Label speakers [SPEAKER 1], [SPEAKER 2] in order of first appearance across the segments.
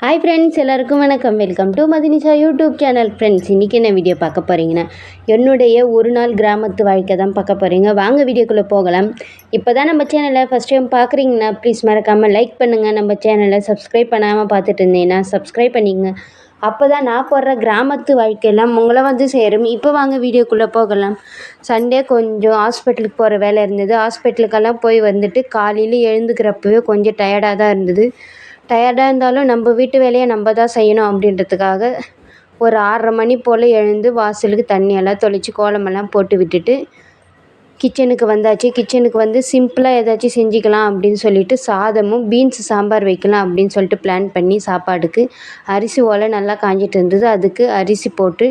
[SPEAKER 1] Hi friends எல்லாருக்கும் வணக்கம். Welcome to Madhinisha YouTube channel friends இன்றைக்கி என்ன வீடியோ பார்க்க போகிறீங்கன்னா என்னுடைய ஒரு நாள் கிராமத்து வாழ்க்கை தான் பார்க்க போகிறீங்க வாங்க வீடியோக்குள்ளே போகலாம். இப்போ தான் நம்ம சேனலை ஃபஸ்ட் டைம் பார்க்குறீங்கன்னா ப்ளீஸ் மறக்காமல் லைக் பண்ணுங்கள் நம்ம சேனலை சப்ஸ்கிரைப் பண்ணாமல் பார்த்துட்டு இருந்தீங்கன்னா சப்ஸ்கிரைப் பண்ணிங்க. அப்போ தான் நான் போடுற கிராமத்து வாழ்க்கையெல்லாம் உங்களை வந்து சேரும். இப்போ வாங்க வீடியோக்குள்ளே போகலாம். சண்டே கொஞ்சம் ஹாஸ்பிட்டலுக்கு போகிற வேலை இருந்தது. ஹாஸ்பிட்டலுக்கெல்லாம் போய் வந்துட்டு காலையில் எழுந்துக்கிறப்பவே கொஞ்சம் டயர்டாக தான் இருந்தது. டயர்டாக இருந்தாலும் நம்ம வீட்டு வேலையை நம்ம தான் செய்யணும் அப்படின்றதுக்காக ஒரு ஆறரை மணி போல் எழுந்து வாசலுக்கு தண்ணியெல்லாம் தெளித்து கோலமெல்லாம் போட்டு விட்டுட்டு கிச்சனுக்கு வந்தாச்சு. கிச்சனுக்கு வந்து சிம்பிளாக ஏதாச்சும் செஞ்சுக்கலாம் அப்படின்னு சொல்லிட்டு சாதமும் பீன்ஸ் சாம்பார் வைக்கலாம் அப்படின்னு சொல்லிட்டு பிளான் பண்ணி சாப்பாடுக்கு அரிசி ஓலை நல்லா காஞ்சிட்டு இருந்தது. அதுக்கு அரிசி போட்டு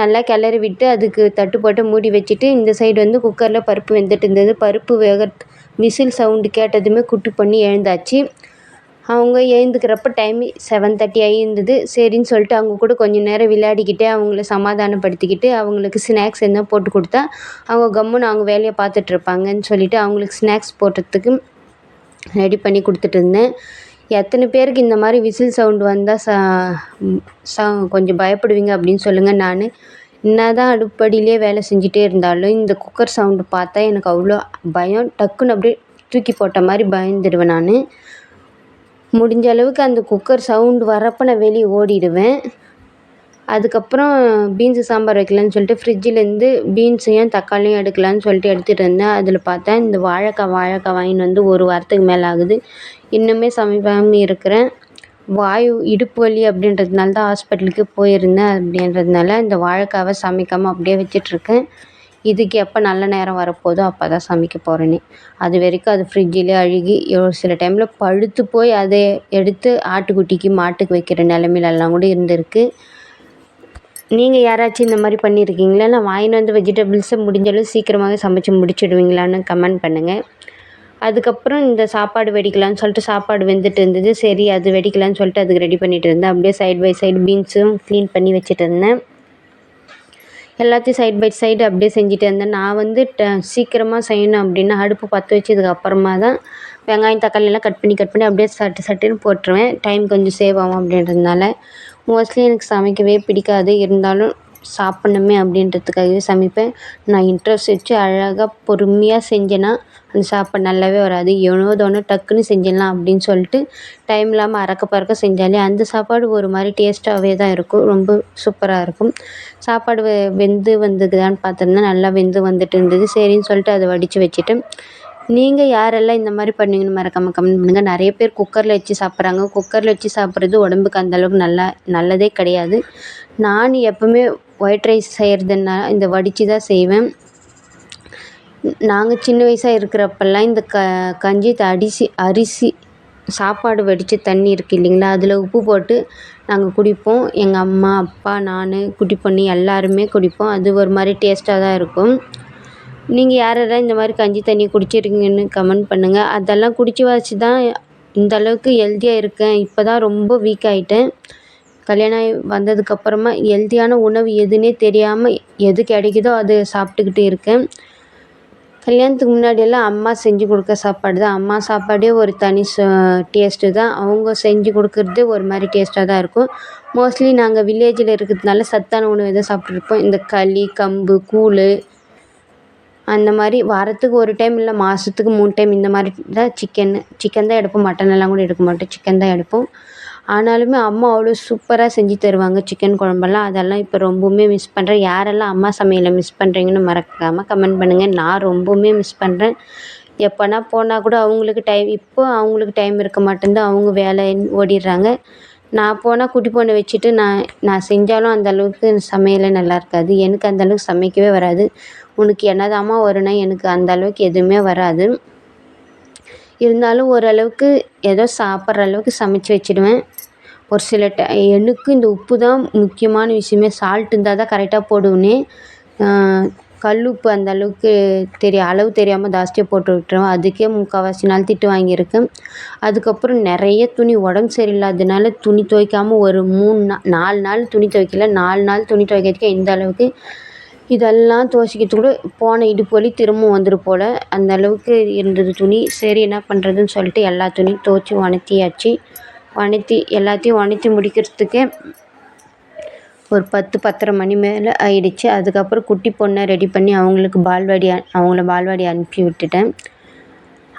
[SPEAKER 1] நல்லா கிளறி விட்டு அதுக்கு தட்டு போட்டு மூடி வச்சுட்டு இந்த சைடு வந்து குக்கரில் பருப்பு வெந்துட்டு இருந்தது. பருப்பு வேக விசில் சவுண்டு கேட்டதுமே குட்டு பண்ணி எழுந்தாச்சு. அவங்க எழுந்துக்கிறப்ப டைம் செவன் தேர்ட்டி ஆகியிருந்தது சரின்னு சொல்லிட்டு அவங்க கூட கொஞ்சம் நேரம் விளையாடிக்கிட்டே அவங்கள சமாதானப்படுத்திக்கிட்டு அவங்களுக்கு ஸ்நாக்ஸ் என்ன போட்டு கொடுத்தா அவங்க கம்முன்னு அவங்க வேலையை பார்த்துட்ருப்பாங்கன்னு சொல்லிட்டு அவங்களுக்கு ஸ்நாக்ஸ் போடுறதுக்கு ரெடி பண்ணி கொடுத்துட்டு இருந்தேன். எத்தனை பேருக்கு இந்த மாதிரி விசில் சவுண்டு வந்தால் ச சா கொஞ்சம் பயப்படுவீங்க அப்படின்னு சொல்லுங்கள் நான். என்ன தான் அடுப்படியிலே வேலை செஞ்சுட்டே இருந்தாலும் இந்த குக்கர் சவுண்டு பார்த்தா எனக்கு அவ்வளோ பயம் டக்குன்னு அப்படியே தூக்கி போட்ட மாதிரி பயந்துடுவேன் நான். முடிஞ்ச அளவுக்கு அந்த குக்கர் சவுண்டு வரப்போ நான் வெளியே ஓடிடுவேன். அதுக்கப்புறம் பீன்ஸு சாம்பார் வைக்கலான்னு சொல்லிட்டு ஃப்ரிட்ஜிலேருந்து பீன்ஸையும் தக்காளியும் எடுக்கலான்னு சொல்லிட்டு எடுத்துகிட்டு இருந்தேன் அதில் பார்த்தா இந்த வாழைக்காய் வாழைக்காய் வாங்கின்னு வந்து ஒரு வாரத்துக்கு மேலே ஆகுது. இன்னுமே சமைக்காமல் இருக்கிறேன். வாயு இடுப்பு வலி அப்படின்றதுனால தான் ஹாஸ்பிட்டலுக்கு போயிருந்தேன் அப்படின்றதுனால இந்த வாழைக்காவை சமைக்காமல் அப்படியே வச்சிட்ருக்கேன் இதுக்கு எப்போ நல்ல நேரம் வரப்போதோ அப்போ தான் சமைக்க போகிறேனே அது வரைக்கும் அது ஃப்ரிட்ஜிலே அழுகி ஒரு சில டைமில் பழுத்து போய் அதை எடுத்து ஆட்டுக்குட்டிக்கு மாட்டுக்கு வைக்கிற நிலமையிலலாம் கூட இருந்திருக்கு. நீங்கள் யாராச்சும் இந்த மாதிரி பண்ணியிருக்கீங்களா இல்லை வாங்கின்னு வந்து வெஜிடபிள்ஸை முடிஞ்சளவு சீக்கிரமாகவே சமைச்சு முடிச்சுடுவீங்களான்னு கமெண்ட் பண்ணுங்கள் அதுக்கப்புறம் இந்த சாப்பாடு வெடிக்கலான்னு சொல்லிட்டு சாப்பாடு வெந்துட்டு இருந்தது. சரி அது வெடிக்கலான்னு சொல்லிட்டு அதுக்கு ரெடி பண்ணிகிட்டு இருந்தேன். அப்படியே சைட் பை சைடு பீன்ஸும் க்ளீன் பண்ணி வச்சுட்டு இருந்தேன். எல்லாத்தையும் சைட் பை சைடு அப்படியே செஞ்சுட்டு இருந்தேன். நான் வந்து ட சீக்கிரமாக செய்யணும் அப்படின்னா அடுப்பு பற்ற வச்சதுக்கு அப்புறமா தான் வெங்காயம் தக்காளி எல்லாம் கட் பண்ணி கட் பண்ணி அப்படியே சட்டு சட்டுன்னு போட்டுருவேன். டைம் கொஞ்சம் சேவ் ஆகும் அப்படின்றதுனால மோஸ்ட்லி எனக்கு சமைக்கவே பிடிக்காது. இருந்தாலும் சாப்பிட்ணுமே அப்படின்றதுக்காகவே சமைப்பேன். நான் இன்ட்ரெஸ்ட் வச்சு அழகாக பொறுமையாக செஞ்சேன்னா அந்த சாப்பாடு நல்லாவே வராது. ஏனோ தோணும் டக்குன்னு செஞ்சிடலாம் அப்படின்னு சொல்லிட்டு டைம் இல்லாமல் அறக்க பறக்க செஞ்சாலே அந்த சாப்பாடு ஒரு மாதிரி டேஸ்ட்டாகவே தான் இருக்கும். ரொம்ப சூப்பராக இருக்கும். சாப்பாடு வெ வெந்து வந்துக்குதான்னு பார்த்தோம்னா நல்லா வெந்து வந்துட்டு இருந்தது. சரின்னு சொல்லிட்டு அதை வடித்து வச்சுட்டு நீங்கள் யாரெல்லாம் இந்த மாதிரி பண்ணுவீங்கன்னு மறக்காமல் கமெண்ட் பண்ணுங்கள் நிறைய பேர் குக்கரில் வச்சு சாப்பிட்றாங்க. குக்கரில் வச்சு சாப்பிட்றது உடம்புக்கு அந்தளவுக்கு நல்லா நல்லதே கிடையாது. நான் எப்போவுமே ஒயிட் ரைஸ் செய்கிறதுனா இந்த வடித்து தான் செய்வேன். நாங்கள் சின்ன வயசாக இருக்கிறப்பெல்லாம் இந்த க கஞ்சி அரிசி அரிசி சாப்பாடு வடித்த தண்ணி இருக்குது இல்லைங்களா அதில் உப்பு போட்டு நாங்கள் குடிப்போம். எங்கள் அம்மா அப்பா நான் குட்டி பொண்ணு எல்லாருமே குடிப்போம். அது ஒரு மாதிரி டேஸ்ட்டாக தான் இருக்கும். நீங்கள் யார் யாரெல்லாம் இந்த மாதிரி கஞ்சி தண்ணி குடிச்சிருக்கீங்கன்னு கமெண்ட் பண்ணுங்கள் அதெல்லாம் குடித்து வச்சு தான் இந்த அளவுக்கு ஹெல்த்தியாக இருக்கேன். இப்போ தான் ரொம்ப வீக் ஆகிட்டேன் கல்யாணம் ஆகி வந்ததுக்கப்புறமா ஹெல்த்தியான உணவு எதுன்னே தெரியாமல் எது கிடைக்குதோ அது சாப்பிட்டுக்கிட்டு இருக்கேன். கல்யாணத்துக்கு முன்னாடியெல்லாம் அம்மா செஞ்சு கொடுக்க சாப்பாடு தான். அம்மா சாப்பாடே ஒரு தனி டேஸ்ட்டு தான். அவங்க செஞ்சு கொடுக்குறதே ஒரு மாதிரி டேஸ்ட்டாக தான் இருக்கும். மோஸ்ட்லி நாங்கள் வில்லேஜில் இருக்கிறதுனால சத்தான உணவு எதுவும் சாப்பிட்ருப்போம் இந்த களி கம்பு கூழ் அந்த மாதிரி வாரத்துக்கு ஒரு டைம் இல்லை மாதத்துக்கு மூணு டைம் இந்த மாதிரி தான் சிக்கன் சிக்கன் தான் எடுப்போம். மட்டன் எல்லாம் கூட எடுக்க மாட்டோம். சிக்கன் தான் எடுப்போம். ஆனாலுமே அம்மா அவ்வளோ சூப்பராக செஞ்சு தருவாங்க சிக்கன் குழம்பெல்லாம். அதெல்லாம் இப்போ ரொம்பவுமே மிஸ் பண்ணுறேன் யாரெல்லாம் அம்மா சமையலை மிஸ் பண்ணுறீங்கன்னு மறக்காமல் கமெண்ட் பண்ணுங்கள் நான் ரொம்பவுமே மிஸ் பண்ணுறேன் எப்போனா போனால் கூட அவங்களுக்கு டைம் இப்போ அவங்களுக்கு டைம் இருக்க மாட்டேன்து அவங்க வேலை ஓடிடுறாங்க. நான் போனால் குட்டி பொண்ணை வச்சுட்டு நான் நான் செஞ்சாலும் அந்த அளவுக்கு சமையலே நல்லா இருக்காது. எனக்கு அந்தளவுக்கு சமைக்கவே வராது. உனக்கு என்னதாம்மா வரும்னா எனக்கு அந்த அளவுக்கு எதுவுமே வராது. இருந்தாலும் ஓரளவுக்கு ஏதோ சாப்பிட்ற அளவுக்கு சமைச்சு வச்சுடுவேன். ஒரு சில டை எனக்கு இந்த உப்பு தான் முக்கியமான விஷயமே. சால்ட் இருந்தால் தான் கரெக்டாக போடுவேனே. கல் உப்பு அந்த அளவுக்கு தெரிய அளவு தெரியாமல் ஜாஸ்தியாக போட்டு விட்டுருவேன். அதுக்கே முக்கால்வாசி நாள் திட்டு வாங்கியிருக்கேன். அதுக்கப்புறம் நிறைய துணி உடம்பு சரியில்லாததுனால துணி துவைக்காமல் ஒரு மூணு நாள் நாலு நாள் துணி துவைக்கல. நாலு நாள் துணி துவைக்கிறதுக்கே இந்த அளவுக்கு இதெல்லாம் துவைச்சிக்கிறதுக்குள்ள போன இடுப்பு வலி திரும்பவும் வந்துடும் போல். அந்த அளவுக்கு இருந்தது துணி. சரி என்ன பண்ணுறதுன்னு சொல்லிட்டு எல்லா துணியும் துவைச்சி உணர்த்தியாச்சு. வணத்தி எல்லாத்தையும் வணத்தி முடிக்கிறதுக்கே ஒரு பத்து பத்தரை மணி மேலே ஆயிடுச்சு. அதுக்கப்புறம் குட்டி பொண்ணை ரெடி பண்ணி அவங்களுக்கு பால்வாடி அவங்கள பால்வாடி அனுப்பி விட்டுட்டேன்.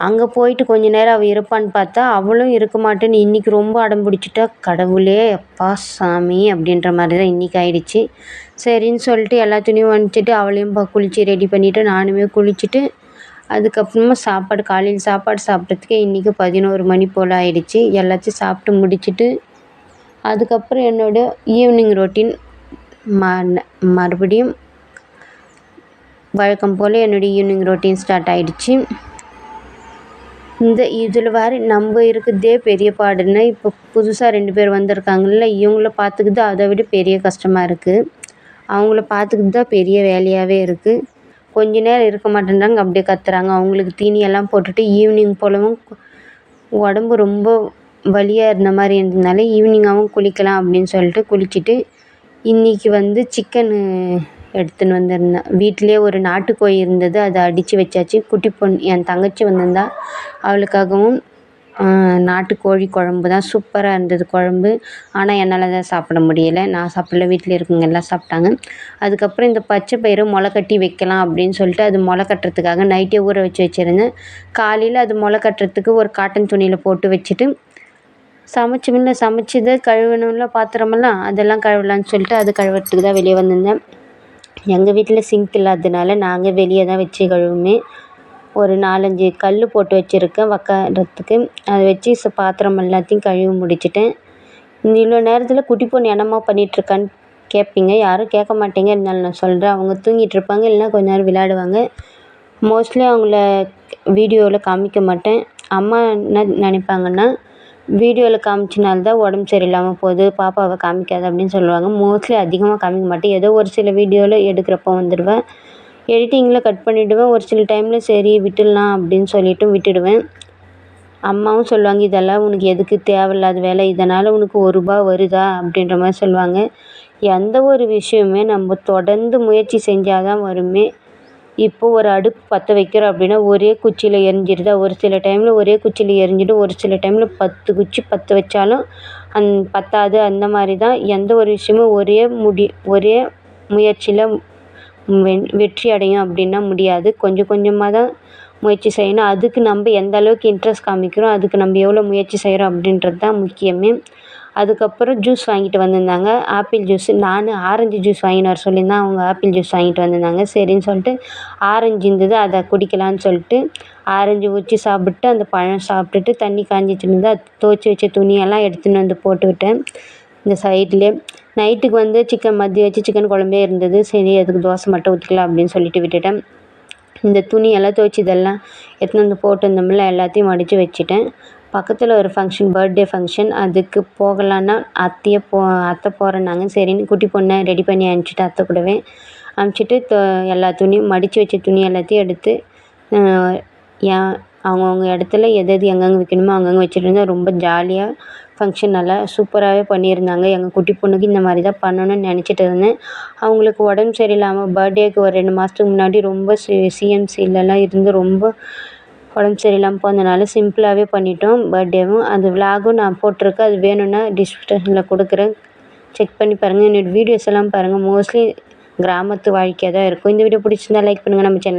[SPEAKER 1] அங்கே போயிட்டு கொஞ்ச நேரம் அவள் இருப்பான்னு பார்த்தா அவளும் இருக்க மாட்டேன்னு இன்றைக்கி ரொம்ப அடம் பிடிச்சிட்டா. கடவுளே அப்பா சாமி அப்படின்ற மாதிரி தான் இன்றைக்கி ஆயிடுச்சு. சரின்னு சொல்லிட்டு எல்லா துணியும் அவளையும் குளித்து ரெடி பண்ணிவிட்டு நானுமே குளிச்சுட்டு அதுக்கப்புறமா சாப்பாடு காலையில் சாப்பாடு சாப்பிட்றதுக்கே இன்றைக்கி பதினோரு மணி போல் ஆயிடுச்சு. எல்லாத்தையும் சாப்பிட்டு முடிச்சுட்டு அதுக்கப்புறம் என்னோடய ஈவினிங் ரொட்டீன் ம மறுபடியும் வழக்கம் போல் என்னுடைய ஈவினிங் ரொட்டீன் ஸ்டார்ட் ஆகிடுச்சு இந்த இதில் வேறு நம்ம இருக்கிறதே பெரிய பாடுன்னு இப்போ புதுசாக ரெண்டு பேர் வந்திருக்காங்கல்ல இவங்கள பார்த்துக்கிட்டு அதை விட பெரிய கஷ்டமாக இருக்குது அவங்கள பார்த்துக்கிட்டு தான் பெரிய வேலையாகவே இருக்குது கொஞ்ச நேரம் இருக்க மாட்டேன்றாங்க. அப்படியே கத்துறாங்க. அவங்களுக்கு தீனியெல்லாம் போட்டுட்டு ஈவினிங் போலவும் உடம்பு ரொம்ப வலியாக இருந்த மாதிரி இருந்ததுனால ஈவினிங்காகவும் குளிக்கலாம் அப்படின்னு சொல்லிட்டு குளிச்சுட்டு இன்றைக்கி வந்து சிக்கனு எடுத்துன்னு வந்திருந்தேன். வீட்டிலே ஒரு நாட்டுக்கோழி இருந்தது. அதை அடித்து வச்சாச்சு. குட்டி பொண்ணு என் தங்கச்சி வந்திருந்தா அவளுக்காகவும் நாட்டுக்கோழி குழம்பு தான் சூப்பராக இருந்தது குழம்பு. ஆனால் என்னால் தான் சாப்பிட முடியலை. நான் சாப்பிடல. வீட்டில் இருக்கவங்க எல்லாம் சாப்பிட்டாங்க. அதுக்கப்புறம் இந்த பச்சை பயிறு முளை கட்டி வைக்கலாம் அப்படின்னு சொல்லிட்டு அது முளை கட்டுறதுக்காக நைட்டே ஊற வச்சு வச்சுருந்தேன். காலையில் அது முளை கட்டுறதுக்கு ஒரு காட்டன் துணியில் போட்டு வச்சுட்டு சமைச்சு முன்ன சமைச்சது கழுவணும்ல பாத்திரமெல்லாம் அதெல்லாம் கழுவலான்னு சொல்லிட்டு அது கழுவுறதுக்கு தான் வெளியே வந்திருந்தேன். எங்கள் வீட்டில் சிங்க் இல்லாததுனால நாங்கள் வெளியே தான் வச்சு கழுவுமே ஒரு நாலஞ்சு கல் போட்டு வச்சுருக்கேன் உக்கார்றதுக்கு அதை வச்சு ச பாத்திரம் எல்லாத்தையும் கழுவி முடிச்சிட்டேன் இவ்வளோ நேரத்தில் குட்டி பொண்ணு என்னம்மா பண்ணிகிட்ருக்கான்னு கேட்பீங்க யாரும் கேட்க மாட்டீங்க. இருந்தாலும் நான் சொல்கிறேன் அவங்க தூங்கிட்டு இருப்பாங்க இல்லைனா கொஞ்ச நேரம் விளையாடுவாங்க. மோஸ்ட்லி அவங்கள வீடியோவில் காமிக்க மாட்டேன். அம்மா என்ன நினைப்பாங்கன்னா வீடியோவில் காமிச்சனால தான் உடம்பு சரியில்லாமல் போகுது. பாப்பாவை காமிக்காத அப்படின்னு சொல்லுவாங்க. மோஸ்ட்லி அதிகமாக காமிக்க மாட்டேன். ஏதோ ஒரு சில வீடியோவில் எடுக்கிறப்போ வந்துடுவேன். எடிட்டிங்கில் கட் பண்ணிவிடுவேன் ஒரு சில டைமில் சரி விட்டுடலாம் அப்படின்னு சொல்லிவிட்டு விட்டுடுவேன். அம்மாவும் சொல்லுவாங்க இதெல்லாம் உனக்கு எதுக்கு தேவையில்லாத வேலை? இதனால் உனக்கு ஒரு ரூபா வருதா? அப்படின்ற மாதிரி சொல்லுவாங்க. எந்த ஒரு விஷயமே நம்ம தொடர்ந்து முயற்சி செஞ்சால் தான் வருமே. இப்போ ஒரு அடுப்பு பற்ற வைக்கிறோம் அப்படின்னா ஒரே குச்சியில் எரிஞ்சிடுதா ஒரு சில டைமில் ஒரே குச்சியில் எரிஞ்சிடும் ஒரு சில டைமில் பத்து குச்சி பற்ற வச்சாலும் அந் பத்தாது. அந்த மாதிரி தான் எந்த ஒரு விஷயமும் ஒரே முடி ஒரே முயற்சியில் வென் வெற்றி அடையும் அப்படின்னா முடியாது. கொஞ்சம் கொஞ்சமாக தான் முயற்சி செய்யணும். அதுக்கு நம்ம எந்த அளவுக்கு இன்ட்ரெஸ்ட் காமிக்கிறோம் அதுக்கு நம்ம எவ்வளோ முயற்சி செய்கிறோம் அப்படின்றது தான் முக்கியமே. அதுக்கப்புறம் ஜூஸ் வாங்கிட்டு வந்திருந்தாங்க. ஆப்பிள் ஜூஸு நான் ஆரஞ்சு ஜூஸ் வாங்கின்னு வர சொல்லியிருந்தேன் அவங்க ஆப்பிள் ஜூஸ் வாங்கிட்டு வந்திருந்தாங்க. சரின்னு சொல்லிட்டு ஆரஞ்சு இருந்தது அதை குடிக்கலான்னு சொல்லிட்டு ஆரஞ்சு ஊற்றி சாப்பிட்டு அந்த பழம் சாப்பிட்டுட்டு தண்ணி காஞ்சிட்டு அது துவச்சி வச்ச துணியெல்லாம் எடுத்துன்னு வந்து போட்டுக்கிட்டேன் இந்த சைட்லேயே நைட்டுக்கு வந்து சிக்கன் மதியம் வச்சு சிக்கன் குழம்பே இருந்தது. சரி அதுக்கு தோசை மட்டும் ஊற்றிக்கலாம் அப்படின்னு சொல்லிட்டு விட்டுட்டேன். இந்த துணியெல்லாம் துவைச்சி இதெல்லாம் எடுத்துன்னு வந்து போட்டிருந்தோம்ல எல்லாத்தையும் மடித்து வச்சுட்டேன். பக்கத்தில் ஒரு ஃபங்க்ஷன் பர்த்டே ஃபங்க்ஷன் அதுக்கு போகலான்னா அத்தையை போ அத்தை போகிறேன்னாங்க சரின்னு குட்டி பொண்ணை ரெடி பண்ணி அனுப்பிச்சிட்டு அத்தை கூடவே அனுப்பிச்சிட்டு எல்லா துணியும் மடித்து வச்ச துணி எல்லாத்தையும் எடுத்து ஏன் அவங்கவுங்க இடத்துல எது எது எங்கெங்கே வைக்கணுமோ அங்கங்கே வச்சுட்டு இருந்தால் ரொம்ப ஜாலியாக ஃபங்க்ஷன் நல்லா சூப்பராகவே பண்ணியிருந்தாங்க. எங்கள் குட்டி பொண்ணுக்கு இந்த மாதிரி தான் பண்ணணும்னு நினச்சிட்டு இருந்தேன். அவங்களுக்கு உடம்பு சரியில்லாமல் பர்த்டேக்கு ஒரு ரெண்டு மாதத்துக்கு முன்னாடி ரொம்ப சி சிஎம்சிலலாம் இருந்து ரொம்ப உடம்பு சரியில்லாமல் போனதுனால சிம்பிளாகவே பண்ணிட்டோம் பர்த்டேவும் அந்த விலாகும் நான் போட்டிருக்கேன். அது வேணும்னா டிஸ்கிரிப்ஷனில் கொடுக்குறேன். செக் பண்ணி பாருங்கள் என்னோடய வீடியோஸ் எல்லாம் பாருங்கள் மோஸ்ட்லி கிராமத்து வாழ்க்கையாக தான் இருக்கும். இந்த வீடியோ பிடிச்சிருந்தா லைக் பண்ணுங்கள் நம்ம சேனல்